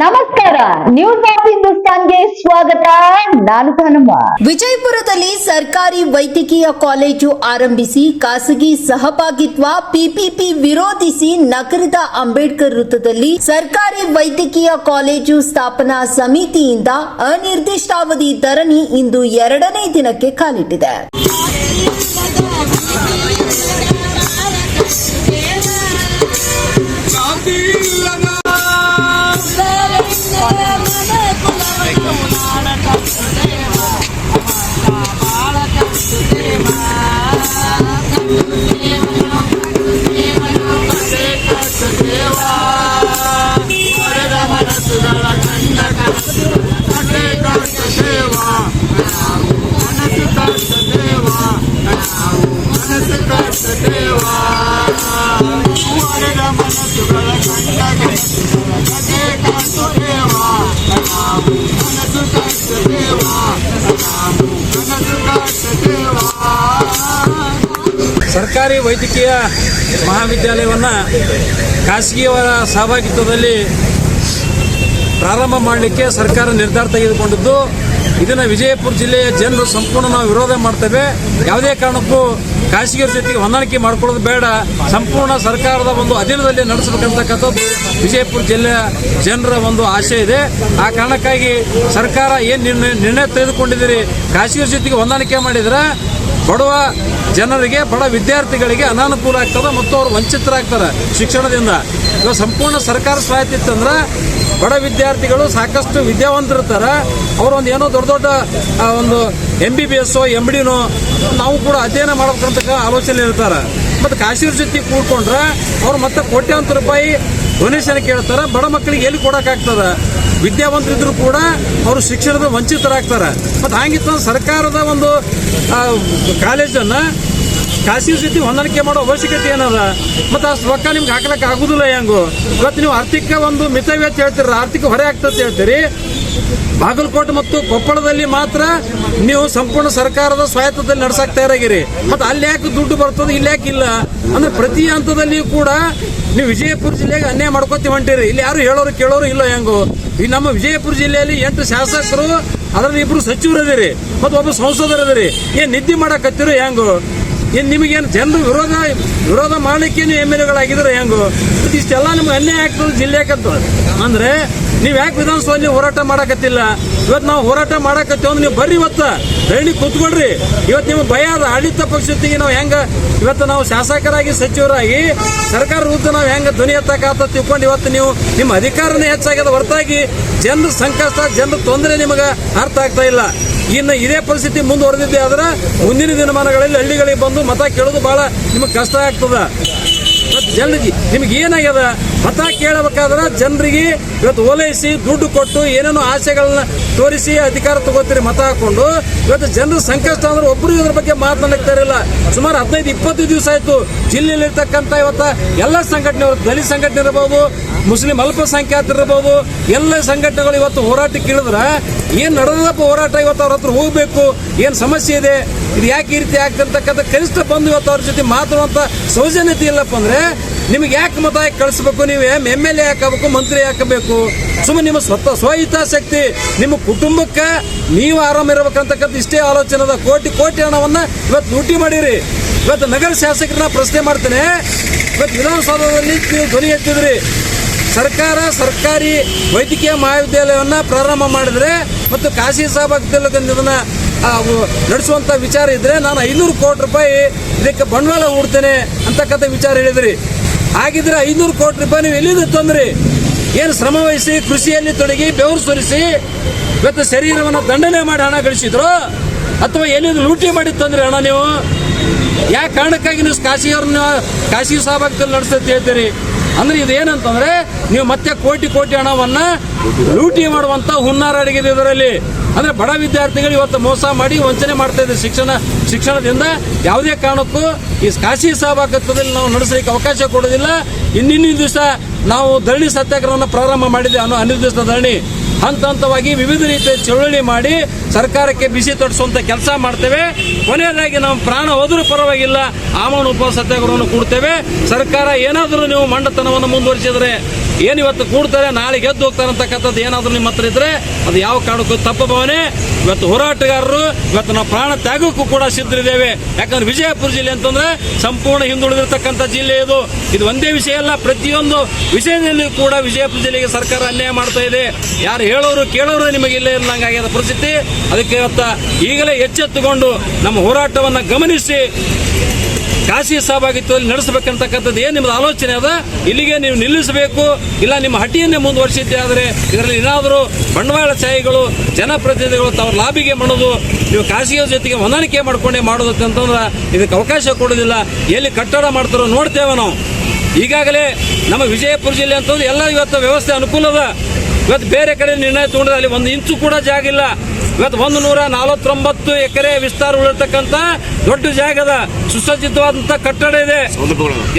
ನಮಸ್ಕಾರ. News of ಹಿಂದೂಸ್ತಾನ್ಗೆ ಸ್ವಾಗತ. ನಾನು ಭಾನುಮ ವಿಜಯಪುರದಲ್ಲಿ ಸರ್ಕಾರಿ ವೈದ್ಯಕೀಯ ಕಾಲೇಜು ಆರಂಭಿಸಿ ಖಾಸಗಿ ಸಹಭಾಗಿತ್ವ ಪಿಪಿಪಿ ವಿರೋಧಿಸಿ ನಗರದ ಅಂಬೇಡ್ಕರ್ ವೃತ್ತದಲ್ಲಿ ಸರ್ಕಾರಿ ವೈದ್ಯಕೀಯ ಕಾಲೇಜು ಸ್ಥಾಪನಾ ಸಮಿತಿಯಿಂದ ಅನಿರ್ದಿಷ್ಟಾವಧಿ ಧರಣಿ ಇಂದು ಎರಡನೇ ದಿನಕ್ಕೆ ಕಾಲಿಟ್ಟಿದೆ. ಸರ್ಕಾರಿ ವೈದ್ಯಕೀಯ ಮಹಾವಿದ್ಯಾಲಯವನ್ನು ಖಾಸಗಿಯವರ ಸಹಭಾಗಿತ್ವದಲ್ಲಿ ಪ್ರಾರಂಭ ಮಾಡಲಿಕ್ಕೆ ಸರ್ಕಾರ ನಿರ್ಧಾರ ತೆಗೆದುಕೊಂಡಿದ್ದು, ಇದನ್ನು ವಿಜಯಪುರ ಜಿಲ್ಲೆಯ ಜನರು ಸಂಪೂರ್ಣ ನಾವು ವಿರೋಧ ಮಾಡ್ತೇವೆ. ಯಾವುದೇ ಕಾರಣಕ್ಕೂ ಖಾಸಗಿಯವ್ರ ಜೊತೆಗೆ ಹೊಂದಾಣಿಕೆ ಮಾಡ್ಕೊಳ್ಳೋದು ಬೇಡ. ಸಂಪೂರ್ಣ ಸರ್ಕಾರದ ಒಂದು ಅಧೀನದಲ್ಲಿ ನಡೆಸಬೇಕಂತಕ್ಕಂಥದ್ದು ವಿಜಯಪುರ ಜಿಲ್ಲೆಯ ಜನರ ಒಂದು ಆಶೆ ಇದೆ. ಆ ಕಾರಣಕ್ಕಾಗಿ ಸರ್ಕಾರ ಏನು ನಿರ್ಣಯ ನಿರ್ಣಯ ತೆಗೆದುಕೊಂಡಿದ್ದೀರಿ, ಖಾಸಗಿಯವ್ರ ಜೊತೆಗೆ ಹೊಂದಾಣಿಕೆ ಮಾಡಿದ್ರೆ ಬಡವ ಜನರಿಗೆ, ಬಡ ವಿದ್ಯಾರ್ಥಿಗಳಿಗೆ ಅನಾನುಕೂಲ ಆಗ್ತದೆ ಮತ್ತು ಅವರು ವಂಚಿತರಾಗ್ತಾರೆ ಶಿಕ್ಷಣದಿಂದ. ಇವಾಗ ಸಂಪೂರ್ಣ ಸರ್ಕಾರ ಸ್ವಾಯತ್ತ ಇತ್ತಂದ್ರೆ ಬಡ ವಿದ್ಯಾರ್ಥಿಗಳು ಸಾಕಷ್ಟು ವಿದ್ಯಾವಂತರಿರ್ತಾರೆ. ಅವರೊಂದು ಏನೋ ದೊಡ್ಡ ದೊಡ್ಡ ಒಂದು ಎಂ ಬಿ ಬಿ ಎಸ್ಸೋ ಎಂ ಡಿನೋ ನಾವು ಕೂಡ ಅಧ್ಯಯನ ಮಾಡಬೇಕಂತ ಆಲೋಚನೆ ಇರ್ತಾರೆ. ಮತ್ತು ಕಾಶೀರ್ ಜೊತೆ ಕೂಡ್ಕೊಂಡ್ರೆ ಅವ್ರು ಮತ್ತೆ ಕೋಟ್ಯಾಂತರ ರೂಪಾಯಿ ಡೊನೇಷನ್ ಕೇಳ್ತಾರೆ. ಬಡ ಮಕ್ಕಳಿಗೆ ಎಲ್ಲಿ ಕೊಡೋಕ್ಕಾಗ್ತದೆ? ವಿದ್ಯಾವಂತರಿದ್ರು ಕೂಡ ಅವರು ಶಿಕ್ಷಣದ ವಂಚಿತರಾಗ್ತಾರೆ. ಮತ್ತು ಹಾಗಿತ್ತು ಸರ್ಕಾರದ ಒಂದು ಕಾಲೇಜನ್ನು ಖಾಸಗಿ ಜೊತೆ ಹೊಂದಾಣಿಕೆ ಮಾಡೋ ಅವಶ್ಯಕತೆ ಏನದ? ಮತ್ತು ಅಷ್ಟು ರೊಕ್ಕ ನಿಮ್ಗೆ ಹಾಕ್ಲಿಕ್ಕೆ ಆಗುದಿಲ್ಲ ಹೆಂಗು? ಇವತ್ತು ನೀವು ಆರ್ಥಿಕ ಒಂದು ಮಿತವ್ಯ ಅಂತ ಹೇಳ್ತೀರ, ಆರ್ಥಿಕ ಹೊರೆ ಆಗ್ತದೆ ಹೇಳ್ತೀರಿ. ಬಾಗಲಕೋಟೆ ಮತ್ತು ಕೊಪ್ಪಳದಲ್ಲಿ ಮಾತ್ರ ನೀವು ಸಂಪೂರ್ಣ ಸರ್ಕಾರದ ಸ್ವಾಯತ್ತದಲ್ಲಿ ನಡೆಸಕ್ ತಯಾರಾಗಿರಿ. ಮತ್ತು ಅಲ್ಲಿ ಯಾಕೆ ದುಡ್ಡು ಬರ್ತದೆ, ಇಲ್ಲಿ ಯಾಕೆ ಇಲ್ಲ? ಅಂದ್ರೆ ಪ್ರತಿ ಹಂತದಲ್ಲಿಯೂ ಕೂಡ ನೀವು ವಿಜಯಪುರ ಜಿಲ್ಲೆಗೆ ಅನ್ಯಾಯ ಮಾಡ್ಕೊತೀವಿ ಹೊಂಟೀರಿ ಇಲ್ಲಿ ಯಾರು ಹೇಳೋರು ಕೇಳೋರು ಇಲ್ಲ ಹೆಂಗು? ಈ ನಮ್ಮ ವಿಜಯಪುರ ಜಿಲ್ಲೆಯಲ್ಲಿ ಎಂಟು ಶಾಸಕರು, ಅದರಲ್ಲಿ ಇಬ್ಬರು ಸಚಿವರು ಅದೀರಿ ಮತ್ತು ಒಬ್ಬ ಸಂಸದರು ಅದಿರಿ ಏನು ನಿದ್ದೆ ಮಾಡಕತ್ತಿರೋ ಹೆಂಗು? ಏನು ನಿಮಗೇನು ಜನರು ವಿರೋಧ ವಿರೋಧ ಮಾಡಲಿಕ್ಕೇನು ಎಂ ಎಲ್ ಎಗಳಾಗಿದ್ರೆ ಹೆಂಗು? ಇಷ್ಟೆಲ್ಲ ನಿಮ್ಗೆ ಅನ್ಯಾಯ ಆಗ್ತದೆ ಜಿಲ್ಲೆಗಂತ ಅಂದ್ರೆ ನೀವು ಯಾಕೆ ವಿಧಾನಸಭೆಯಲ್ಲಿ ಹೋರಾಟ ಮಾಡಕತ್ತಿಲ್ಲ? ಇವತ್ತು ನಾವು ಹೋರಾಟ ಮಾಡಕತ್ತೀವಿ ಅಂದ್ರೆ ನೀವು ಬರ್ರಿ ಇವತ್ತು. ಧರಣಿ ಕೂತ್ಕೊಳ್ರಿ. ಇವತ್ತು ನಿಮ್ಗೆ ಭಯ ಅದ. ಆಡಳಿತ ಪಕ್ಷದೊತ್ತಿಗೆ ನಾವು ಹೆಂಗ ಇವತ್ತು ನಾವು ಶಾಸಕರಾಗಿ, ಸಚಿವರಾಗಿ, ಸರ್ಕಾರ ವಿರುದ್ಧ ನಾವು ಹೆಂಗ ಧ್ವನಿ ಎತ್ತಕಾತ ತಿಳ್ಕೊಂಡು ಇವತ್ತು ನೀವು ನಿಮ್ಮ ಅಧಿಕಾರನೇ ಹೆಚ್ಚಾಗ್ಯದ ಹೊರತಾಗಿ ಜನರ ಸಂಕಷ್ಟ ಜನರ ತೊಂದರೆ ನಿಮಗೆ ಅರ್ಥ ಆಗ್ತಾ ಇಲ್ಲ. ಇನ್ನು ಇದೇ ಪರಿಸ್ಥಿತಿ ಮುಂದುವರೆದಿದ್ದೆ ಆದ್ರೆ ಮುಂದಿನ ದಿನಮಾನಗಳಲ್ಲಿ ಹಳ್ಳಿಗಳಿಗೆ ಬಂದು ಮತ ಕೇಳೋದು ಬಹಳ ನಿಮಗೆ ಕಷ್ಟ ಆಗ್ತದ. ಜನರಿಗೆ ನಿಮ್ಗೆ ಏನಾಗ್ಯದ? ಮತ ಕೇಳಬೇಕಾದ್ರೆ ಜನರಿಗೆ ಇವತ್ತು ಓಲೈಸಿ ದುಡ್ಡು ಕೊಟ್ಟು ಏನೇನೋ ಆಸೆಗಳನ್ನ ತೋರಿಸಿ ಅಧಿಕಾರ ತಗೋತೀರಿ ಮತ ಹಾಕೊಂಡು. ಇವತ್ತು ಜನರ ಸಂಕಷ್ಟ ಅಂದ್ರೆ ಒಬ್ಬರು ಇದ್ರ ಬಗ್ಗೆ ಮಾತನಾಡ್ತಾ ಇರಲಿಲ್ಲ ಸುಮಾರು ಹದಿನೈದು ಇಪ್ಪತ್ತು ದಿವಸ ಆಯ್ತು ಜಿಲ್ಲೆಯಲ್ಲಿರ್ತಕ್ಕಂಥ ಇವತ್ತು ಎಲ್ಲ ಸಂಘಟನೆಗಳು ದಲಿತ ಸಂಘಟನೆ ಇರಬಹುದು ಮುಸ್ಲಿಂ ಅಲ್ಪಸಂಖ್ಯಾತರು ಇರಬಹುದು ಎಲ್ಲ ಸಂಘಟನೆಗಳು ಇವತ್ತು ಹೋರಾಟಕ್ಕೆ ಇಳಿದ್ರೆ ಏನು ನಡೆದಪ್ಪ ಹೋರಾಟ ಇವತ್ತು ಅವ್ರ ಹತ್ರ ಹೋಗಬೇಕು, ಏನು ಸಮಸ್ಯೆ ಇದೆ, ಇದು ಯಾಕೆ ಈ ರೀತಿ ಆಗ್ತಿರ್ತಕ್ಕಂಥ ಕನಿಷ್ಠ ಬಂದು ಇವತ್ತು ಅವ್ರ ಜೊತೆ ಮಾತಾಡುವಂಥ ಸೌಜನ್ಯತೆ ಇಲ್ಲಪ್ಪ ಅಂದ್ರೆ ನಿಮ್ಗೆ ಯಾಕೆ ಮತ ಕಳಿಸ್ಬೇಕು? ನೀವು ಎಂ ಎಲ್ ಎ ಹಾಕಬೇಕು, ಮಂತ್ರಿ ಹಾಕಬೇಕು? ಸುಮ್ಮನೆ ನಿಮ್ಮ ಸ್ವತಃ ಸ್ವಹಿತಾಸಕ್ತಿ ನಿಮ್ಮ ಕುಟುಂಬಕ್ಕೆ ನೀವು ಆರಾಮ ಇರಬೇಕಂತಕ್ಕಂಥ ಇಷ್ಟೇ ಆಲೋಚನೆ ಅದ ಕೋಟಿ ಕೋಟಿ ಹಣವನ್ನು ಇವತ್ತು ಲೂಟಿ ಮಾಡಿರಿ. ಇವತ್ತು ನಗರ ಶಾಸಕರನ್ನ ಪ್ರಶ್ನೆ ಮಾಡ್ತೇನೆ. ಇವತ್ತು ವಿಧಾನಸೌಧದಲ್ಲಿ ನೀವು ಧ್ವನಿ ಎತ್ತಿದ್ರಿ. ಸರ್ಕಾರ ಸರ್ಕಾರಿ ವೈದ್ಯಕೀಯ ಮಹಾವಿದ್ಯಾಲಯವನ್ನು ಪ್ರಾರಂಭ ಮಾಡಿದ್ರೆ ಮತ್ತು ಖಾಸಗಿ ಸಹಭಾಗಿತ್ವದಲ್ಲಿ ನಡೆಸುವಂಥ ವಿಚಾರ ಇದ್ದರೆ ನಾನು ಐನೂರು ಕೋಟಿ ರೂಪಾಯಿ ಇದಕ್ಕೆ ಬಂಡವಾಳ ಹೂಡ್ತೇನೆ ಅಂತಕ್ಕಂಥ ವಿಚಾರ ಹೇಳಿದ್ರಿ. ಹಾಗಿದ್ರೆ ಐನೂರು ಕೋಟಿ ರೂಪಾಯಿ ನೀವು ಎಲ್ಲಿಂದ ತಂದ್ರಿ? ಏನು ಶ್ರಮ ವಹಿಸಿ, ಕೃಷಿಯಲ್ಲಿ ತೊಡಗಿ, ಬೆವರು ಸುರಿಸಿ, ಇವತ್ತು ಶರೀರವನ್ನು ದಂಡನೆ ಮಾಡಿ ಹಣ ಗಳಿಸಿದ್ರು? ಅಥವಾ ಎಲ್ಲಿಂದ ಲೂಟಿ ಮಾಡಿ ತಂದ್ರಿ ಹಣ ನೀವು? ಯಾವ ಕಾರಣಕ್ಕಾಗಿ ನೀವು ಖಾಸಗಿಯವ್ರನ್ನ ಖಾಸಗಿ ಸಹಭಾಗಿತ್ವದಲ್ಲಿ ನಡೆಸುತ್ತೆ ಹೇಳ್ತೀರಿ? ಅಂದ್ರೆ ಇದೇನಂತಂದ್ರೆ ನೀವು ಮತ್ತೆ ಕೋಟಿ ಕೋಟಿ ಹಣವನ್ನ ಲೂಟಿ ಮಾಡುವಂತ ಹುನ್ನಾರ ಅಡಗಿದೆ ಇದರಲ್ಲಿ. ಅಂದ್ರೆ ಬಡ ವಿದ್ಯಾರ್ಥಿಗಳು ಇವತ್ತು ಮೋಸ ಮಾಡಿ ವಂಚನೆ ಮಾಡ್ತಾ ಇದ್ದಾರೆ ಶಿಕ್ಷಣ, ಶಿಕ್ಷಣದಿಂದ ಯಾವುದೇ ಕಾರಣಕ್ಕೂ ಈ ಖಾಸಗಿ ಸಹಭಾಗಿತ್ವದಲ್ಲಿ ನಾವು ನಡೆಸಲಿಕ್ಕೆ ಅವಕಾಶ ಕೊಡೋದಿಲ್ಲ ಇನ್ನಿನ್ನ ದಿವಸ ನಾವು ಧರಣಿ ಸತ್ಯಾಗ್ರಹವನ್ನು ಪ್ರಾರಂಭ ಮಾಡಿದ್ದೆ ಅನ್ನೋ ಅನಿರ್ದಿಷ್ಟ ಧರಣಿ. ಹಂತ ಹಂತವಾಗಿ ವಿವಿಧ ರೀತಿಯ ಚಳುವಳಿ ಮಾಡಿ ಸರ್ಕಾರಕ್ಕೆ ಬಿಸಿ ತೊಡಿಸುವಂತ ಕೆಲಸ ಮಾಡ್ತೇವೆ. ಕೊನೆಯದಾಗಿ ನಾವು ಪ್ರಾಣ ಹೋದರೂ ಪರವಾಗಿಲ್ಲ. ಆಮರಣ ಉಪ ಸತ್ಯಾಗ್ರಹವನ್ನು ಕೂಡ್ತೇವೆ. ಸರ್ಕಾರ ಏನಾದರೂ ನೀವು ಮಂಡತನವನ್ನು ಮುಂದುವರಿಸಿದರೆ ಏನು ಇವತ್ತು ಕೂಡ್ತಾರೆ, ನಾಳೆ ಗೆದ್ದು ಹೋಗ್ತಾರೆ ಅಂತಕ್ಕಂಥದ್ದು ಏನಾದರೂ ನಿಮ್ಮ ಹತ್ರ ಇದ್ರೆ ಅದು ಯಾವ ಕಾರಣಕ್ಕೂ ತಪ್ಪು ಭಾವನೆ. ಇವತ್ತು ಹೋರಾಟಗಾರರು, ಇವತ್ತು ನಾವು ಪ್ರಾಣ ತ್ಯಾಗಕ್ಕೂ ಕೂಡ ಸಿದ್ಧರಿದ್ದೇವೆ. ಯಾಕಂದ್ರೆ ವಿಜಯಪುರ ಜಿಲ್ಲೆ ಅಂತಂದ್ರೆ ಸಂಪೂರ್ಣ ಹಿಂದುಳಿದಿರ್ತಕ್ಕಂಥ ಜಿಲ್ಲೆ ಇದು. ಇದು ಒಂದೇ ವಿಷಯ ಅಲ್ಲ, ಪ್ರತಿಯೊಂದು ವಿಷಯದಲ್ಲಿ ಕೂಡ ವಿಜಯಪುರ ಜಿಲ್ಲೆಗೆ ಸರ್ಕಾರ ಅನ್ಯಾಯ ಮಾಡ್ತಾ ಇದೆ. ಯಾರು ಹೇಳೋರು ಕೇಳೋರು ನಿಮಗೆ ಇಲ್ಲೇ ಇಲ್ಲಂಗಾಗ್ಯದ ಪರಿಸ್ಥಿತಿ. ಅದಕ್ಕೆ ಇವತ್ತ ಈಗಲೇ ಎಚ್ಚೆತ್ತುಕೊಂಡು ನಮ್ಮ ಹೋರಾಟವನ್ನು ಗಮನಿಸಿ ಖಾಸಗಿ ಸಹಭಾಗಿತ್ವದಲ್ಲಿ ನಡೆಸಬೇಕಂತಕ್ಕಂಥದ್ದು ಏನು ನಿಮ್ಮದು ಆಲೋಚನೆ ಅದ? ಇಲ್ಲಿಗೆ ನೀವು ನಿಲ್ಲಿಸಬೇಕು. ಇಲ್ಲ, ನಿಮ್ಮ ಹಟ್ಟಿಯನ್ನೇ ಮುಂದುವರಿಸಿದ್ದೆ ಆದರೆ ಇದರಲ್ಲಿ ಏನಾದರೂ ಬಂಡವಾಳಶಾಹಿಗಳು ಜನಪ್ರತಿನಿಧಿಗಳು ತಮ್ಮ ಲಾಭಿಗೆ ಮಾಡೋದು ನೀವು ಖಾಸಗಿ ಜೊತೆಗೆ ಹೊಂದಾಣಿಕೆ ಮಾಡ್ಕೊಂಡೇ ಮಾಡೋದು ಅಂತಂದ್ರೆ ಇದಕ್ಕೆ ಅವಕಾಶ ಕೊಡೋದಿಲ್ಲ. ಎಲ್ಲಿ ಕಟ್ಟಡ ಮಾಡ್ತಾರೋ ನೋಡ್ತೇವೆ ನಾವು. ಈಗಾಗಲೇ ನಮ್ಮ ವಿಜಯಪುರ ಜಿಲ್ಲೆ ಅಂತಂದ್ರೆ ಎಲ್ಲ ಇವತ್ತು ವ್ಯವಸ್ಥೆ ಅನುಕೂಲ ಅದ ಇವತ್ತು ಬೇರೆ ಕಡೆ ನಿರ್ಣಯ ತಗೊಂಡ್ರೆ ಅಲ್ಲಿ ಒಂದು ಇಂಚು ಕೂಡ ಜಾಗ ಇಲ್ಲ. ಇವತ್ತು ಒಂದು ನೂರ ನಲವತ್ತೊಂಬತ್ತು ಎಕರೆ ವಿಸ್ತಾರ ಉಳಿರ್ತಕ್ಕಂಥ ದೊಡ್ಡ ಜಾಗದ ಸುಸಜ್ಜಿತವಾದಂಥ ಕಟ್ಟಡ ಇದೆ.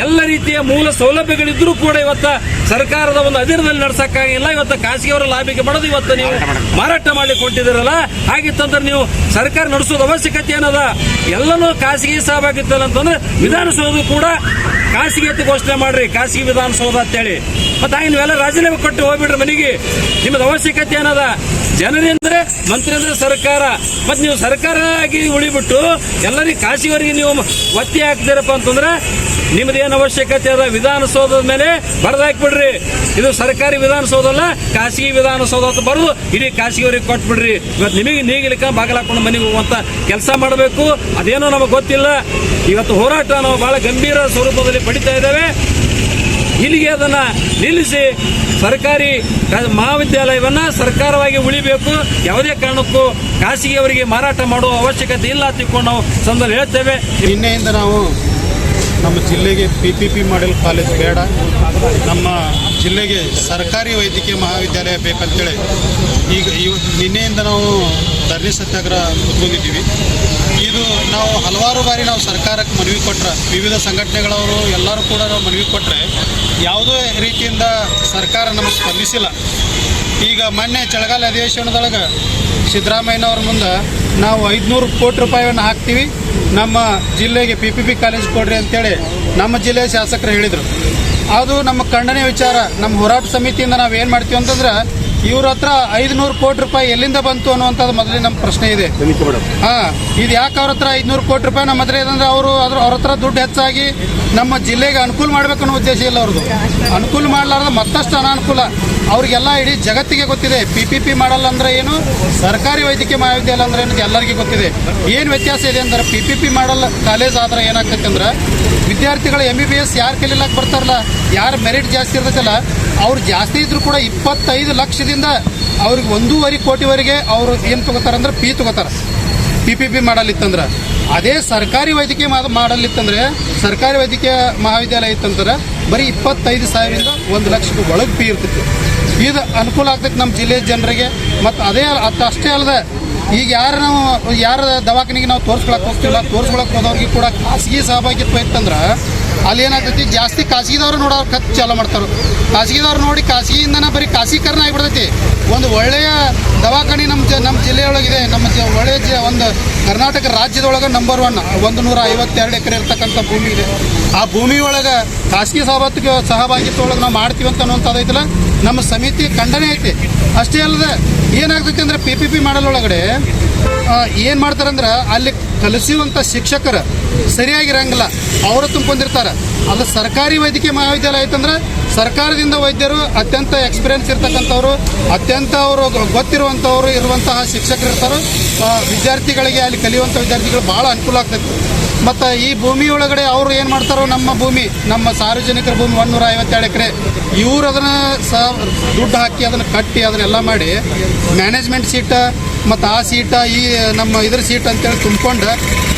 ಎಲ್ಲ ರೀತಿಯ ಮೂಲ ಸೌಲಭ್ಯಗಳಿದ್ರೂ ಕೂಡ ಇವತ್ತ ಸರ್ಕಾರದ ಒಂದು ಅಧೀನದಲ್ಲಿ ನಡ್ಸಕ್ಕಾಗಿಲ್ಲ. ಇವತ್ತು ಖಾಸಗಿಯವರ ಲಾಭಿಗೆ ಮಾಡೋದು ಇವತ್ತು ನೀವು ಮಾರಾಟ ಮಾಡಿ ಕೊಟ್ಟಿದ್ದೀರಲ್ಲ ಹಾಗಿತ್ತಂದ್ರೆ ನೀವು ಸರ್ಕಾರ ನಡೆಸೋದು ಅವಶ್ಯಕತೆ ಏನದ? ಎಲ್ಲನೂ ಖಾಸಗಿ ಸಹಭಾಗಿತ್ತಲ್ಲ ಅಂತಂದ್ರೆ ವಿಧಾನಸೌಧ ಕೂಡ ಖಾಸಗಿ ಅಂತ ಘೋಷಣೆ ಮಾಡ್ರಿ. ಖಾಸಗಿ ವಿಧಾನಸೌಧ ಅಂತೇಳಿ. ಮತ್ತೆ ಹಾಗೆ ನೀವೆಲ್ಲ ರಾಜೀನಾಮೆ ಕೊಟ್ಟು ಹೋಗ್ಬಿಡ್ರಿ ಮನೆಗೆ. ನಿಮ್ಮದು ಅವಶ್ಯಕತೆ ಏನದ? ಜನರಿಂದ್ರೆ ಮಂತ್ರಿ ಅಂದ್ರೆ ಸರ್ಕಾರ. ಮತ್ತೆ ನೀವು ಸರ್ಕಾರ ಆಗಿ ಉಳಿಬಿಟ್ಟು ಎಲ್ಲರಿಗೂ ಕಾಶಿವರಿಗೆ ನೀವು ಒತ್ತಿ ಹಾಕ್ತೀರಪ್ಪ ಅಂತಂದ್ರೆ ನಿಮ್ದೇನು ಅವಶ್ಯಕತೆ ಅದ ವಿಧಾನಸೌಧದ ಮೇಲೆ ಬರೆದಾಕ್ಬಿಡ್ರಿ ಇದು ಸರ್ಕಾರಿ ವಿಧಾನಸೌಧ ಅಲ್ಲ, ಖಾಸಗಿ ವಿಧಾನಸೌಧ ಅಂತ ಬರೆದು ಇಡೀ ಖಾಸಗಿಯವರಿಗೆ ಕೊಟ್ಬಿಡ್ರಿ. ಇವತ್ತು ನಿಮಗೆ ನೀಗಿಲಿಕ್ಕ ಬಾಗಿಲಾಕೊಂಡು ಮನೆಗೆ ಹೋಗುವಂಥ ಕೆಲಸ ಮಾಡಬೇಕು. ಅದೇನೋ ನಮಗೆ ಗೊತ್ತಿಲ್ಲ. ಇವತ್ತು ಹೋರಾಟ ನಾವು ಬಹಳ ಗಂಭೀರ ಸ್ವರೂಪದಲ್ಲಿ ಪಡಿತಾ ಇದ್ದೇವೆ. ಇಲ್ಲಿಗೆ ಅದನ್ನ ನಿಲ್ಲಿಸಿ ಸರ್ಕಾರಿ ಮಹಾವಿದ್ಯಾಲಯವನ್ನ ಸರ್ಕಾರವಾಗಿ ಉಳಿಬೇಕು. ಯಾವುದೇ ಕಾರಣಕ್ಕೂ ಖಾಸಗಿಯವರಿಗೆ ಮಾರಾಟ ಮಾಡುವ ಅವಶ್ಯಕತೆ ಇಲ್ಲ ತಿಳ್ಕೊಂಡು ನಾವು ಸಂದರ್ಭ ಹೇಳ್ತೇವೆ. ನಿನ್ನೆಯಿಂದ ನಾವು ನಮ್ಮ ಜಿಲ್ಲೆಗೆ P P P model college ಬೇಡ. ನಮ್ಮ ಜಿಲ್ಲೆಗೆ ಸರ್ಕಾರಿ ವೈದ್ಯಕೀಯ ಮಹಾವಿದ್ಯಾಲಯ ಬೇಕಂತೇಳಿ ಈಗ ಇವ ನಿನ್ನೆಯಿಂದ ನಾವು ಧರಣಿ ಸತ್ಯಾಗ್ರಹ ಕೂತ್ಕೊಂಡಿದ್ದೀವಿ. ಇದು ನಾವು ಹಲವಾರು ಬಾರಿ ನಾವು ಸರ್ಕಾರಕ್ಕೆ ಮನವಿ ಕೊಟ್ಟರೆ ವಿವಿಧ ಸಂಘಟನೆಗಳವರು ಎಲ್ಲರೂ ಕೂಡ ನಾವು ಮನವಿ ಕೊಟ್ಟರೆ ಯಾವುದೇ ರೀತಿಯಿಂದ ಸರ್ಕಾರ ನಮಗೆ ಸ್ಪಂದಿಸಿಲ್ಲ. ಈಗ ಮೊನ್ನೆ ಚಳಗಾಲ ಅಧಿವೇಶನದೊಳಗೆ ಸಿದ್ದರಾಮಯ್ಯನವ್ರ ಮುಂದೆ ನಾವು ಐದುನೂರು ಕೋಟಿ ರೂಪಾಯಿಯನ್ನು ಹಾಕ್ತೀವಿ. ನಮ್ಮ ಜಿಲ್ಲೆಗೆ ಪಿ ಪಿ ಪಿ ಕಾಲೇಜ್ ಕೊಡ್ರಿ ಅಂತೇಳಿ ನಮ್ಮ ಜಿಲ್ಲೆಯ ಶಾಸಕರು ಹೇಳಿದರು. ಅದು ನಮ್ಮ ಖಂಡನೆ ವಿಚಾರ. ನಮ್ಮ ಹೋರಾಟ ಸಮಿತಿಯಿಂದ ನಾವು ಏನು ಮಾಡ್ತೀವಿ ಅಂತಂದ್ರೆ ಇವ್ರ ಹತ್ರ ಐದುನೂರು ಕೋಟಿ ರೂಪಾಯಿ ಎಲ್ಲಿಂದ ಬಂತು ಅನ್ನುವಂಥದ್ದು ಮೊದಲೇ ನಮ್ಮ ಪ್ರಶ್ನೆ ಇದೆ. ಹಾ ಇದು ಯಾಕೆ ಅವ್ರ ಹತ್ರ ಐದುನೂರು ಕೋಟಿ ರೂಪಾಯಿ ನಮ್ಮ ಹತ್ರ ಇದಂದ್ರೆ ಅಂದ್ರೆ ಅವರು ಅದ್ರ ಅವ್ರ ಹತ್ರ ದುಡ್ಡು ಹೆಚ್ಚಾಗಿ ನಮ್ಮ ಜಿಲ್ಲೆಗೆ ಅನುಕೂಲ ಮಾಡ್ಬೇಕು ಅನ್ನೋ ಉದ್ದೇಶ ಇಲ್ಲ ಅವ್ರದ್ದು. ಅನುಕೂಲ ಮಾಡಲಾರ್ದ ಮತ್ತಷ್ಟು ಅನಾನುಕೂಲ. ಅವ್ರಿಗೆಲ್ಲ ಇಡೀ ಜಗತ್ತಿಗೆ ಗೊತ್ತಿದೆ. ಪಿ ಪಿ ಪಿ ಮಾಡಲ್ಲ ಅಂದ್ರೆ ಏನು? ಸರ್ಕಾರಿ ವೈದ್ಯಕೀಯ ಮಹಾವಿದ್ಯಾಲಯ ಅಂದ್ರೆ ಏನು ಎಲ್ಲರಿಗೂ ಗೊತ್ತಿದೆ. ಏನು ವ್ಯತ್ಯಾಸ ಇದೆ ಅಂದ್ರೆ P P P model college ಆದ್ರೆ ಏನಾಗ್ತೈತೆ ಅಂದ್ರೆ ವಿದ್ಯಾರ್ಥಿಗಳು ಎಂ ಬಿ ಬಿ ಎಸ್ ಯಾರು ಕಲೀಲಾಕ್ ಬರ್ತಾರಲ್ಲ, ಯಾರು ಮೆರಿಟ್ ಜಾಸ್ತಿ ಇರ್ತೈತಲ್ಲ, ಅವ್ರು ಜಾಸ್ತಿ ಇದ್ರು ಕೂಡ ಇಪ್ಪತ್ತೈದು ಲಕ್ಷದಿಂದ ಅವ್ರಿಗೆ ಒಂದೂವರೆ ಕೋಟಿವರೆಗೆ ಅವರು ಏನು ತೊಗೋತಾರಂದ್ರೆ ಪಿ ತಗೋತಾರೆ. ಪಿ ಪಿ ಪಿ ಮಾಡಲಿತ್ತಂದ್ರೆ. ಅದೇ ಸರ್ಕಾರಿ ವೈದ್ಯಕೀಯ ಮಾಡ ಮಾಡಲಿತ್ತಂದ್ರೆ, ಸರ್ಕಾರಿ ವೈದ್ಯಕೀಯ ಮಹಾವಿದ್ಯಾಲಯ ಇತ್ತಂದ್ರೆ ಬರೀ ಇಪ್ಪತ್ತೈದು ಸಾವಿರದಿಂದ ಒಂದು ಲಕ್ಷದ ಒಳಗೆ ಪಿ ಇರ್ತಿತ್ತು. ಇದು ಅನುಕೂಲ ಆಗ್ತೈತೆ ನಮ್ಮ ಜಿಲ್ಲೆಯ ಜನರಿಗೆ, ಮತ್ತು ಅದೇ ಅಷ್ಟೇ ಅಲ್ಲದೆ ಈಗ ಯಾರು ನಾವು, ಯಾರ ದವಾಖಾನಿಗೆ ನಾವು ತೋರಿಸ್ಕೊಳಕ್ಕೆ ಹೋಗ್ತಿಲ್ಲ ತೋರಿಸ್ಕೊಳಕ್ಕೆ ಹೋದವ್ರಿಗೆ ಕೂಡ ಖಾಸಗಿ ಸಹಭಾಗಿತ್ವ ಇತ್ತಂದ್ರೆ ಅಲ್ಲಿ ಏನಾಗ್ತೈತಿ, ಜಾಸ್ತಿ ಖಾಸಗಿದವ್ರು ನೋಡೋರು ಖರ್ಚು ಚಾಲು ಮಾಡ್ತಾರೆ. ಖಾಸಗಿದವ್ರು ನೋಡಿ ಖಾಸಗಿಯಿಂದನೇ ಬರೀ ಖಾಸಗೀಕರಣ ಆಗಿಬಿಡ್ತೈತಿ. ಒಂದು ಒಳ್ಳೆಯ ದವಾಖಾನೆ ನಮ್ಮ ಜ ನಮ್ಮ ಜಿಲ್ಲೆಯೊಳಗಿದೆ ನಮ್ಮ ಜ ಒಳ್ಳೆಯ ಜ, ಒಂದು ಕರ್ನಾಟಕ ರಾಜ್ಯದೊಳಗೆ ನಂಬರ್ ಒನ್ ಒಂದು ನೂರ ಐವತ್ತೆರಡು ಎಕರೆ ಇರ್ತಕ್ಕಂಥ ಭೂಮಿ ಇದೆ. ಆ ಭೂಮಿ ಒಳಗೆ ಖಾಸಗಿ ಸಹಭಾಗಿತ್ವ ಸಹಭಾಗಿತ್ವ ಒಳಗೆ ನಾವು ಮಾಡ್ತೀವಿ ಅಂತ ಅನ್ನುವಂಥದ್ದು ಐತಲ್ಲ? ನಮ್ಮ ಸಮಿತಿ ಖಂಡನೆ ಐತಿ. ಅಷ್ಟೇ ಅಲ್ಲದೆ ಏನಾಗ್ತೈತಿ ಅಂದ್ರೆ ಪಿ ಪಿ ಪಿ ಮಾಡಲೊಳಗಡೆ ಏನು ಮಾಡ್ತಾರಂದ್ರೆ ಅಲ್ಲಿ ಕಲಿಸುವಂಥ ಶಿಕ್ಷಕರು ಸರಿಯಾಗಿರಂಗಿಲ್ಲ. ಅವರು ತುಂಬಿಕೊಂಡಿರ್ತಾರೆ. ಅದು ಸರ್ಕಾರಿ ವೈದ್ಯಕೀಯ ಮಹಾವಿದ್ಯಾಲಯ ಐತಂದ್ರೆ ಸರ್ಕಾರದಿಂದ ವೈದ್ಯರು ಅತ್ಯಂತ ಎಕ್ಸ್ಪೀರಿಯನ್ಸ್ ಇರ್ತಕ್ಕಂಥವ್ರು, ಅತ್ಯಂತ ಅವರು ಗೊತ್ತಿರುವಂಥವ್ರು ಇರುವಂತಹ ಶಿಕ್ಷಕರು ಇರ್ತಾರೆ ವಿದ್ಯಾರ್ಥಿಗಳಿಗೆ ಅಲ್ಲಿ ಕಲಿಯುವಂಥ ವಿದ್ಯಾರ್ಥಿಗಳು ಭಾಳ ಅನುಕೂಲ ಆಗ್ತೈತಿ. ಮತ್ತು ಈ ಭೂಮಿ ಒಳಗಡೆ ಅವರು ಏನು ಮಾಡ್ತಾರೋ ನಮ್ಮ ಭೂಮಿ, ನಮ್ಮ ಸಾರ್ವಜನಿಕರ ಭೂಮಿ ಒಂದೂರ ಐವತ್ತೆರಡು ಎಕರೆ, ಇವರು ಅದನ್ನು ಸ, ದುಡ್ಡು ಹಾಕಿ ಅದನ್ನು ಕಟ್ಟಿ ಅದನ್ನೆಲ್ಲ ಮಾಡಿ ಮ್ಯಾನೇಜ್ಮೆಂಟ್ ಸೀಟ ಮತ್ತು ಆ ಸೀಟ ಈ ನಮ್ಮ ಇದ್ರ ಸೀಟ್ ಅಂತೇಳಿ ತುಂಬಿಕೊಂಡು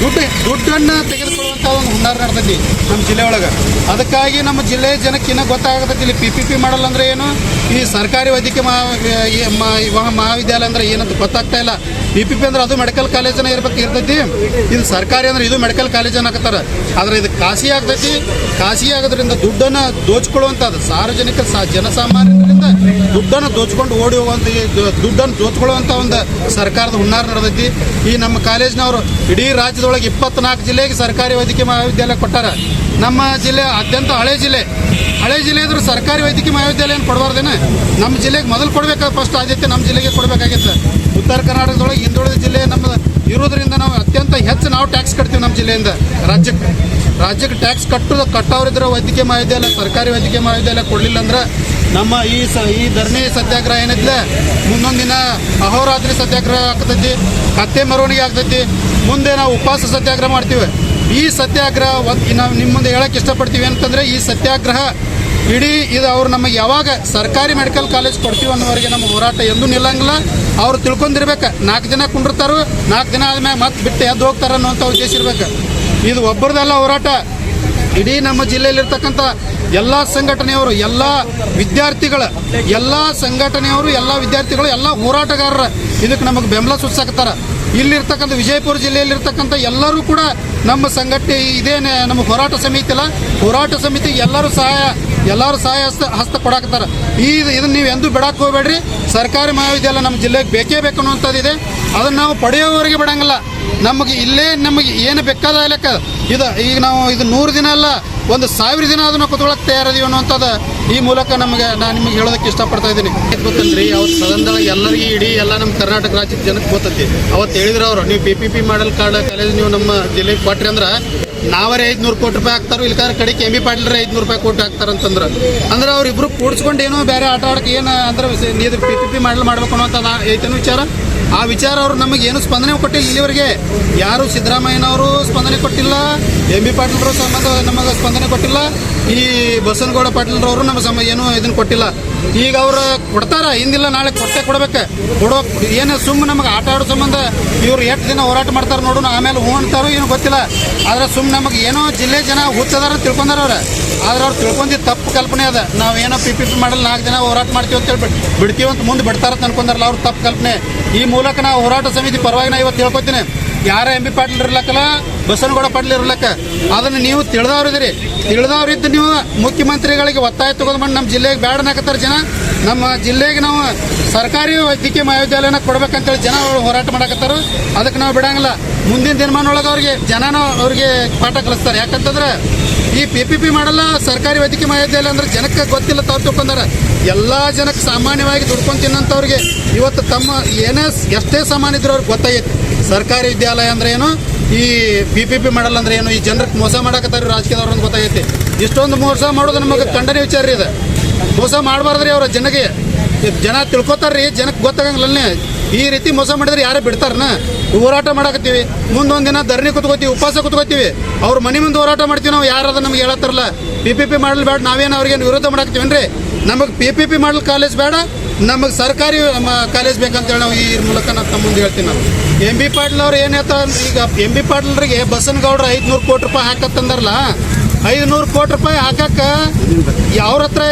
ದುಡ್ಡು, ದುಡ್ಡನ್ನು ತೆಗೆದುಕೊಳ್ಳುವಂಥ ಒಂದು ಹುನ್ನಾರ ನಡ್ತೈತಿ ನಮ್ಮ ಜಿಲ್ಲೆ ಒಳಗೆ. ಅದಕ್ಕಾಗಿ ನಮ್ಮ ಜಿಲ್ಲೆಯ ಜನಕ್ಕೆ ಇನ್ನೂ ಗೊತ್ತಾಗತೈತಿ ಇಲ್ಲಿ ಪಿ ಪಿ ಪಿ ಮಾಡಲ್ಲ ಅಂದ್ರೆ ಏನು? ಈ ಸರ್ಕಾರಿ ವೈದ್ಯಕೀಯ ಮಹಾ, ಮಹಾವಿದ್ಯಾಲಯ ಅಂದ್ರೆ ಏನಂತ ಗೊತ್ತಾಗ್ತಾ ಇಲ್ಲ. ಪಿ ಪಿ ಪಿ ಅಂದ್ರೆ ಅದು ಮೆಡಿಕಲ್ ಕಾಲೇಜನ ಇರ್ಬೇಕು, ಇರ್ತೈತಿ. ಇದು ಸರ್ಕಾರಿ ಅಂದ್ರೆ ಇದು ಮೆಡಿಕಲ್ ಕಾಲೇಜ್ ಅನ್ನಕತ್ತಾರ. ಆದ್ರೆ ಇದು ಖಾಸಿ ಆಗ್ತೈತಿ. ಖಾಸಿ ಆಗೋದ್ರಿಂದ ದುಡ್ಡನ್ನು ದೋಚ್ಕೊಳ್ಳುವಂಥದ್ದು ಸಾರ್ವಜನಿಕ ಜನಸಾಮಾನ್ಯರಿಂದ ದುಡ್ಡನ್ನು ದೋಚ್ಕೊಂಡು ಓಡಿ ಹೋಗುವಂಥ ದುಡ್ಡನ್ನು ದೋಚ್ಕೊಳ್ಳುವಂಥ ಒಂದು ಸರ್ಕಾರದ ಹುನ್ನಾರ ನಡೆದೈತಿ. ಈ ನಮ್ಮ ಕಾಲೇಜ್ನವರು ಇಡೀ ರಾಜ್ಯದೊಳಗೆ ಇಪ್ಪತ್ನಾಲ್ಕು ಜಿಲ್ಲೆಗೆ ಸರ್ಕಾರಿ ವೈದ್ಯಕೀಯ ಮಹಾವಿದ್ಯಾಲಯ ಕೊಟ್ಟಾರ. ನಮ್ಮ ಜಿಲ್ಲೆ ಅತ್ಯಂತ ಹಳೆ ಜಿಲ್ಲೆ. ಹಳೆ ಜಿಲ್ಲೆ ಇದ್ರೆ ಸರ್ಕಾರಿ ವೈದ್ಯಕೀಯ ಮಹಾವಿದ್ಯಾಲಯ ಕೊಡಬಾರ್ದೇನೆ? ನಮ್ಮ ಜಿಲ್ಲೆಗೆ ಮೊದಲು ಕೊಡಬೇಕಾದ ಫಸ್ಟ್ ಆದ್ಯತೆ ನಮ್ಮ ಜಿಲ್ಲೆಗೆ ಕೊಡಬೇಕಾಗಿತ್ತು. ಉತ್ತರ ಕರ್ನಾಟಕದೊಳಗೆ ಹಿಂದುಳಿದ ಜಿಲ್ಲೆ ನಮ್ಮ ಇರೋದ್ರಿಂದ ನಾವು ಅತ್ಯಂತ ಹೆಚ್ಚು ನಾವು ಟ್ಯಾಕ್ಸ್ ಕಟ್ತೀವಿ ನಮ್ಮ ಜಿಲ್ಲೆಯಿಂದ. ರಾಜ್ಯಕ್ಕೆ. ರಾಜ್ಯಕ್ಕೆ ಟ್ಯಾಕ್ಸ್ ಕಟ್ಟೋದು ಕಟ್ಟೋರಿದ್ರೆ ವೈದ್ಯಕೀಯ ಮಹಾವಿದ್ಯಾಲಯ, ಸರ್ಕಾರಿ ವೈದ್ಯಕೀಯ ಮಹಾವಿದ್ಯಾಲಯ ಕೊಡಲಿಲ್ಲ ಅಂದ್ರೆ ನಮ್ಮ ಈ ಸ ಈ ಧರಣಿ ಸತ್ಯಾಗ್ರಹ ಏನಿದ್ಲೆ, ಮುಂದೊಂದು ದಿನ ಅಹೋರಾತ್ರಿ ಸತ್ಯಾಗ್ರಹ ಆಗ್ತೈತಿ ಕತ್ತೆ ಮೆರವಣಿಗೆ ಆಗ್ತೈತಿ, ಮುಂದೆ ನಾವು ಉಪವಾಸ ಸತ್ಯಾಗ್ರಹ ಮಾಡ್ತೀವಿ. ಈ ಸತ್ಯಾಗ್ರಹ ನಾವು ನಿಮ್ಮ ಮುಂದೆ ಹೇಳಕ್ಕೆ ಇಷ್ಟಪಡ್ತೀವಿ ಅಂತಂದರೆ ಈ ಸತ್ಯಾಗ್ರಹ ಇಡೀ ಇದು ಅವ್ರು ನಮಗೆ ಯಾವಾಗ ಸರ್ಕಾರಿ ಮೆಡಿಕಲ್ ಕಾಲೇಜ್ ಕೊಡ್ತೀವಿ ಅನ್ನೋವರೆಗೆ ನಮ್ಗೆ ಹೋರಾಟ ಎಂದೂ ನಿಲ್ಲಂಗಿಲ್ಲ. ಅವ್ರು ತಿಳ್ಕೊಂಡಿರ್ಬೇಕು. ನಾಲ್ಕು ದಿನ ಕುಂಡಿರ್ತಾರು. ನಾಲ್ಕು ದಿನ ಆದ್ಮೇಲೆ ಮತ್ತೆ ಬಿಟ್ಟು ಎದ್ದು ಹೋಗ್ತಾರೆ ಅನ್ನೋಂಥ ಉದ್ದೇಶ ಇರ್ಬೇಕು. ಇದು ಒಬ್ಬರದೆಲ್ಲ ಹೋರಾಟ. ಇಡೀ ನಮ್ಮ ಜಿಲ್ಲೆಯಲ್ಲಿರ್ತಕ್ಕಂಥ ಎಲ್ಲ ಸಂಘಟನೆಯವರು, ಎಲ್ಲ ವಿದ್ಯಾರ್ಥಿಗಳ, ಎಲ್ಲ ಸಂಘಟನೆಯವರು, ಎಲ್ಲ ವಿದ್ಯಾರ್ಥಿಗಳು, ಎಲ್ಲ ಹೋರಾಟಗಾರರ ಇದಕ್ಕೆ ನಮಗೆ ಬೆಂಬಲ ಸೂಚಿಸಕತ್ತಾರ ಇಲ್ಲಿರ್ತಕ್ಕಂಥ ವಿಜಯಪುರ ಜಿಲ್ಲೆಯಲ್ಲಿರ್ತಕ್ಕಂಥ ಎಲ್ಲರೂ ಕೂಡ ನಮ್ಮ ಸಂಘಟನೆ ಇದೇನೆ ನಮ್ಮ ಹೋರಾಟ ಸಮಿತಿ ಅಲ್ಲ ಹೋರಾಟ ಸಮಿತಿಗೆ ಎಲ್ಲರೂ ಸಹಾಯ ಎಲ್ಲರೂ ಸಹಾಯ ಹಸ್ತ ಹಸ್ತ ಕೊಡಾಕತ್ತಾರ ಈ ಇದನ್ನ ನೀವು ಎಂದೂ ಬಿಡಕ್ಕೆ ಹೋಗ್ಬೇಡ್ರಿ. ಸರ್ಕಾರಿ ಮಹಾವಿದ್ಯಾಲಯ ನಮ್ಮ ಜಿಲ್ಲೆಗೆ ಬೇಕೇ ಬೇಕು ಅನ್ನುವಂಥದ್ದಿದೆ. ಅದನ್ನು ನಾವು ಪಡೆಯೋವರೆಗೆ ಬಿಡಂಗಿಲ್ಲ. ನಮಗೆ ಇಲ್ಲೇ ನಮಗೆ ಏನು ಬೇಕಾದ ಲೆಕ್ಕ. ಇದು ಈಗ ನಾವು ಇದು ನೂರು ದಿನ ಅಲ್ಲ ಒಂದು ಸಾವಿರ ದಿನ ಅದನ್ನು ಕುತ್ಕೊಳ್ಳೋಕೆ ತಯಾರದೀವಿ ಅನ್ನುವಂಥದ್ದು ಈ ಮೂಲಕ ನಮಗೆ ನಾನು ನಿಮಗೆ ಹೇಳೋದಕ್ಕೆ ಇಷ್ಟಪಡ್ತಾ ಇದ್ದೀನಿ. ಗೊತ್ತಂದ್ರಿ? ಅವ್ರು ಸದನದೊಳಗೆ ಎಲ್ಲರಿಗೂ ಇಡೀ ಎಲ್ಲ ನಮ್ಮ ಕರ್ನಾಟಕ ರಾಜ್ಯದ ಜನಕ್ಕೆ ಗೊತ್ತೈತಿ. ಅವತ್ತು ಹೇಳಿದ್ರು ಅವರು, ನೀವು P P P model card college ನೀವು ನಮ್ಮ ಜಿಲ್ಲೆಗೆ ಕೊಟ್ರಿ ಅಂದ್ರೆ ನಾವರೇ ಐದ್ನೂರು ಕೋಟಿ ರೂಪಾಯಿ ಹಾಕ್ತಾರೋ ಇಲ್ಕಾರ ಕಡೆಗೆ ಎಂ ಬಿ ಪಾಟೀಲ್ರೆ ಐದ್ನೂರು ರೂಪಾಯಿ ಕೋಟಿ ಹಾಕ್ತಾರಂತಂದ್ರೆ. ಅಂದ್ರೆ ಅವ್ರಿಬ್ರು ಕೂಡ್ಸ್ಕೊಂಡು ಏನೋ ಬೇರೆ ಆಟ ಆಡಕ್ಕೆ ಏನು ಅಂದ್ರೆ ನೀರು ಪಿ ಪಿ ಪಿ ಮಾಡಲ್ ಮಾಡ್ಬೇಕು ಅನ್ನೋಂಥದ್ದು ಐತೇನು ವಿಚಾರ? ಆ ವಿಚಾರ ಅವರು ನಮಗೆ ಏನು ಸ್ಪಂದನೆ ಕೊಟ್ಟಿಲ್ಲ. ಇಲ್ಲಿವರೆಗೆ ಯಾರು ಸಿದ್ದರಾಮಯ್ಯನವರು ಸ್ಪಂದನೆ ಕೊಟ್ಟಿಲ್ಲ, ಎಂ ಬಿ ಪಾಟೀಲ್ರು ಸಂಬಂಧ ನಮಗೆ ಸ್ಪಂದನೆ ಕೊಟ್ಟಿಲ್ಲ, ಈ ಬಸನಗೌಡ ಪಾಟೀಲ್ರವರು ನಮ್ಮ ಸಮ ಏನು ಇದನ್ನು ಕೊಟ್ಟಿಲ್ಲ. ಈಗ ಅವರು ಕೊಡ್ತಾರ, ಹಿಂದಿಲ್ಲ, ನಾಳೆ ಕೊಟ್ಟೆ ಕೊಡ್ಬೇಕು. ಕೊಡೋ ಏನು ಸುಮ್ಮನೆ ನಮಗೆ ಆಟ ಆಡೋ ಸಂಬಂಧ ಇವ್ರು ಎಷ್ಟು ದಿನ ಹೋರಾಟ ಮಾಡ್ತಾರೆ ನೋಡೋಣ ಆಮೇಲೆ ಹೂ ಅಂತಾರೋ ಏನು ಗೊತ್ತಿಲ್ಲ. ಆದರೆ ಸುಮ್ಮನೆ ನಮಗೆ ಏನೋ ಜಿಲ್ಲೆ ಜನ ಹುಚ್ಚದಾರ ತಿಳ್ಕೊಂಡಾರ ಅವ್ರು. ಆದ್ರೆ ಅವ್ರು ತಿಳ್ಕೊಂಡಿದ್ದು ತಪ್ಪು ಕಲ್ಪನೆ ಅದ. ನಾವು ಏನೋ ಪಿ ಪಿ ಪಿ ಮಾಡಲ್ ನಾಲ್ಕು ಜನ ಹೋರಾಟ ಮಾಡ್ತೀವಿ ಅಂತ ಹೇಳ್ಬಿಟ್ಟು ಬಿಡ್- ಬಿಡ್ತೀವಿ ಅಂತ ಮುಂದೆ ಬಿಡ್ತಾರಂತ ಅನ್ಕೊಂಡಾರಲ್ಲ, ಅವ್ರ ತಪ್ಪು ಕಲ್ಪನೆ. ಈ ಮೂಲಕ ನಾವು ಹೋರಾಟ ಸಮಿತಿ ಪರವಾಗಿ ನಾ ಇವತ್ತು ತಿಳ್ಕೊತೀನಿ ಯಾರ ಎಂ ಬಿ ಪಾಟೀಲ್ ಇರ್ಲಕ್ಕಲ್ಲ, ಬಸನಗೌಡ ಪಾಟೀಲ್ ಇರ್ಲಕ್ಕ. ಅದನ್ನು ನೀವು ತಿಳಿದವ್ರಿದ್ದೀರಿ ತಿಳಿದವ್ರಿದ್ದು ನೀವು ಮುಖ್ಯಮಂತ್ರಿಗಳಿಗೆ ಒತ್ತಾಯ ತಗೊಂಡ್ಬಂದು ನಮ್ಮ ಜಿಲ್ಲೆಗೆ ಬೇಡ ಅನ್ನಕತ್ತಾರ ಜನ. ನಮ್ಮ ಜಿಲ್ಲೆಗೆ ನಾವು ಸರ್ಕಾರಿ ವೈದ್ಯಕೀಯ ಮಹಾವಿದ್ಯಾಲಯನ ಕೊಡ್ಬೇಕಂತೇಳಿ ಜನ ಹೋರಾಟ ಮಾಡಕತ್ತಾರ. ಅದಕ್ಕೆ ನಾವು ಬಿಡಂಗಿಲ್ಲ. ಮುಂದಿನ ದಿನಮಾನೊಳಗೆ ಅವ್ರಿಗೆ ಜನನ ಅವ್ರಿಗೆ ಪಾಠ ಕಲಿಸ್ತಾರೆ. ಯಾಕಂತಂದ್ರೆ ಈ ಪಿ ಪಿ ಪಿ ಮಾಡಲ್ಲ, ಸರ್ಕಾರಿ ವೈದ್ಯಕೀಯ ಮಹಾವಿದ್ಯಾಲಯ ಅಂದ್ರೆ ಜನಕ್ಕೆ ಗೊತ್ತಿಲ್ಲ, ತಾವು ತಿಳ್ಕೊಂಡಾರ. ಎಲ್ಲ ಜನಕ್ಕೆ ಸಾಮಾನ್ಯವಾಗಿ ದುಡ್ಕೊಂಡು ತಿನ್ನಂಥವ್ರಿಗೆ ಇವತ್ತು ತಮ್ಮ ಏನೇ ಎಷ್ಟೇ ಸಾಮಾನ್ಯ ಇದ್ರೂ ಅವ್ರಿಗೆ ಗೊತ್ತಾಗೈತಿ. ಸರ್ಕಾರಿ ವಿದ್ಯಾಲಯ ಅಂದ್ರೆ ಏನು? ಈ ಪಿ ಪಿ ಪಿ ಮಾಡಲ್ಲ ಅಂದ್ರೆ ಏನು? ಈ ಜನರಿಗೆ ಮೋಸ ಮಾಡಕತ್ತಾರ ರಾಜಕೀಯದವ್ರು ಅಂತ ಗೊತ್ತಾಗೈತಿ. ಇಷ್ಟೊಂದು ಮೋಸ ಮಾಡೋದು ನಮಗೆ ಖಂಡನೆ ವಿಚಾರ ರೀ ಇದು. ಮೋಸ ಮಾಡಬಾರ್ದ್ರಿ ಅವ್ರ ಜನಗೆ ಜನ ತಿಳ್ಕೊತಾರ್ರಿ, ಜನಕ್ಕೆ ಗೊತ್ತಾಗಂಗಿಲ್ಲ ಈ ರೀತಿ ಮೋಸ ಮಾಡಿದ್ರೆ ಯಾರೇ ಬಿಡ್ತಾರನ? ಹೋರಾಟ ಮಾಡಾಕತ್ತೀವಿ. ಮುಂದೊಂದು ದಿನ ಧರಣಿ ಕುತ್ಕೋತೀವಿ, ಉಪವಾಸ ಕುತ್ಕೋತೀವಿ. ಅವ್ರ ಮನೆ ಮುಂದೆ ಹೋರಾಟ ಮಾಡ್ತೀವಿ ನಾವು, ಯಾರಾದ್ರೂ ನಮ್ಗೆ ಹೇಳತ್ತಾರಲ್ಲ ಪಿ ಪಿ ಪಿ ಮಾಡಲ್ ಬೇಡ, ನಾವೇನು ಅವ್ರಿಗೇನು ವಿರೋಧ ಮಾಡಾಕ್ತೀವೇನ್ರಿ? ನಮಗೆ P P P model college ಬೇಡ, ನಮಗೆ ಸರ್ಕಾರಿ ಕಾಲೇಜ್ ಬೇಕಂತೇಳಿ ನಾವು ಈ ಮೂಲಕ ನಾವು ತಮ್ಮ ಮುಂದೆ ಹೇಳ್ತೀನಿ ನಾವು. ಎಂ ಬಿ ಪಾಟೀಲ್ ಅವ್ರು ಏನು ಹೇಳ್ತಾರೆ ಈಗ ಎಂ ಬಿ ಪಾಟೀಲ್ರಿಗೆ ಬಸನಗೌಡ್ರ ಐದುನೂರು ಕೋಟಿ ರೂಪಾಯಿ ಹಾಕತ್ತಂದಾರಲ್ಲ ಐದುನೂರು ಕೋಟಿ ರೂಪಾಯಿ ಹಾಕಕ್ಕ ಅವ್ರ ಹತ್ರ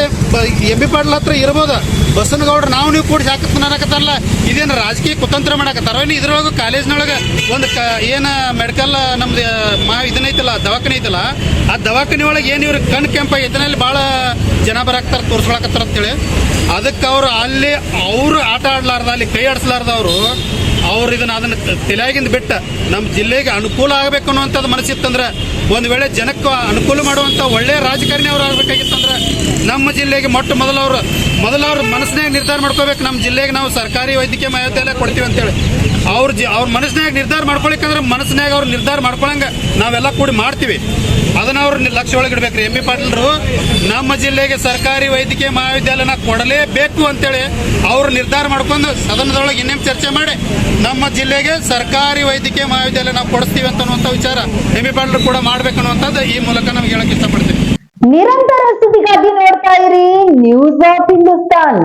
ಎಂ ಬಿ ಪಾಟೀಲ್ ಹತ್ರ ಇರ್ಬೋದು. ಬಸನಗೌಡ್ರು ನಾವು ನೀವು ಕೂಡಿ ಹಾಕತ್ತ ಅನ್ನಕತ್ತಾರಲ್ಲ ಇದೇನು ರಾಜಕೀಯ ಕುತಂತ್ರ ಮಾಡಕತ್ತಾರ ಏನು ಇದ್ರೊಳಗೆ ಕಾಲೇಜ್ನೊಳಗೆ ಒಂದು ಕ, ಏನು ಮೆಡಿಕಲ್ ನಮ್ದು ಮಾ, ಇದನ್ನೈತಲ್ಲ, ದವಾಖಾನೆ ಐತಲ್ಲ, ಆ ದವಾಖಾನೆ ಒಳಗೆ ಏನು ಇವ್ರಿಗೆ ಕಣ್ಣು ಕೆಂಪ ಇದನ್ನಲ್ಲಿ ಭಾಳ ಜನ ಬರಾಕ್ತಾರೆ ತೋರಿಸ್ಕೊಳಕತ್ತಾರ ಅಂತೇಳಿ. ಅದಕ್ಕೆ ಅವರು ಅಲ್ಲಿ ಅವರು ಆಟ ಆಡ್ಲಾರ್ದ, ಅಲ್ಲಿ ಕೈ ಆಡಿಸ್ಲಾರ್ದವರು ಅವ್ರು ಇದನ್ನ ಅದನ್ನ ತಲೆಯಾಗಿಂದ ಬಿಟ್ಟ, ನಮ್ಮ ಜಿಲ್ಲೆಗೆ ಅನುಕೂಲ ಆಗಬೇಕು ಅನ್ನುವಂಥದ್ದು ಮನಸ್ಸಿತ್ತಂದ್ರೆ ಒಂದು ವೇಳೆ ಜನಕ್ಕೆ ಅನುಕೂಲ ಮಾಡುವಂಥ ಒಳ್ಳೆಯ ರಾಜಕಾರಣಿ ಅವ್ರು ಆಗಬೇಕಾಗಿತ್ತಂದ್ರೆ ನಮ್ಮ ಜಿಲ್ಲೆಗೆ ಮೊಟ್ಟ ಮೊದಲು ಅವರು ಮೊದಲು ಅವ್ರ ಮನಸ್ಸಿನಾಗ ನಿರ್ಧಾರ ಮಾಡ್ಕೋಬೇಕು. ನಮ್ಮ ಜಿಲ್ಲೆಗೆ ನಾವು ಸರ್ಕಾರಿ ವೈದ್ಯಕೀಯ ಮಹಾವಿದ್ಯಾಲಯ ಕೊಡ್ತೀವಿ ಅಂತೇಳಿ. ಅವ್ರ ಜಿ ಅವ್ರ ಮನಸ್ಸಿನಾಗ ನಿರ್ಧಾರ ಮಾಡ್ಕೊಳಿಕ್ಕಂದ್ರೆ ಮನಸ್ಸಿನಾಗ ಅವ್ರು ನಿರ್ಧಾರ ಮಾಡ್ಕೊಳಂಗೆ ನಾವೆಲ್ಲ ಕೂಡಿ ಮಾಡ್ತೀವಿ. ಅದನ್ನ ಅವ್ರು ನಿ- ಲಕ್ಷ್ಯ ಒಳಗೆ ಇಡ್ಬೇಕ್ರಿ. ಎಂ ಬಿ ಪಾಟೀಲ್ರು, ನಮ್ಮ ಜಿಲ್ಲೆಗೆ ಸರ್ಕಾರಿ ವೈದ್ಯಕೀಯ ಮಹಾವಿದ್ಯಾಲಯನ ಕೊಡಲೇಬೇಕು ಅಂತೇಳಿ ಅವ್ರು ನಿರ್ಧಾರ ಮಾಡ್ಕೊಂಡು ಸದನದೊಳಗೆ ಇನ್ನೇನು ಚರ್ಚೆ ಮಾಡಿ ನಮ್ಮ ಜಿಲ್ಲೆಗೆ ಸರ್ಕಾರಿ ವೈದ್ಯಕೀಯ ಮಹಾವಿದ್ಯಾಲಯ ನಾವು ಕೊಡಿಸ್ತೀವಿ ಅಂತ ಅನ್ನುವಂಥ ವಿಚಾರ ಎಂ ಬಿ ಪಾಟೀಲ್ ಕೂಡ ಮಾಡ್ಬೇಕು ಅನ್ನುವಂಥದ್ದು ಈ ಮೂಲಕ ನಮ್ಗೆ ಹೇಳಕ್ ಇಷ್ಟಪಡ್ತೀವಿ ನಿರಂತರ ಸುದ್ದಿಗಾಗಿ ನೋಡ್ತಾ ಇರಿ ನ್ಯೂಸ್ ಆಫ್ ಹಿಂದೂಸ್ತಾನ್